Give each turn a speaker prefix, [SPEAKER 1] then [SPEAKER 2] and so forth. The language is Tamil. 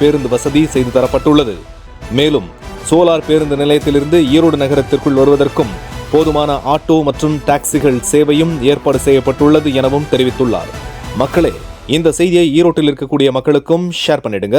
[SPEAKER 1] பேருந்து வசதி செய்து தரப்பட்டுள்ளது. மேலும் சோலார் பேருந்து நிலையத்திலிருந்து ஈரோடு நகரத்திற்குள் வருவதற்கும் போதுமான ஆட்டோ மற்றும் டாக்ஸிகள் சேவையும் ஏற்பாடு செய்யப்பட்டுள்ளது எனவும் தெரிவித்துள்ளார். மக்களே இந்த செய்தியை ஈரோட்டில் இருக்கக்கூடிய மக்களுக்கும் ஷேர் பண்ணிடுங்க.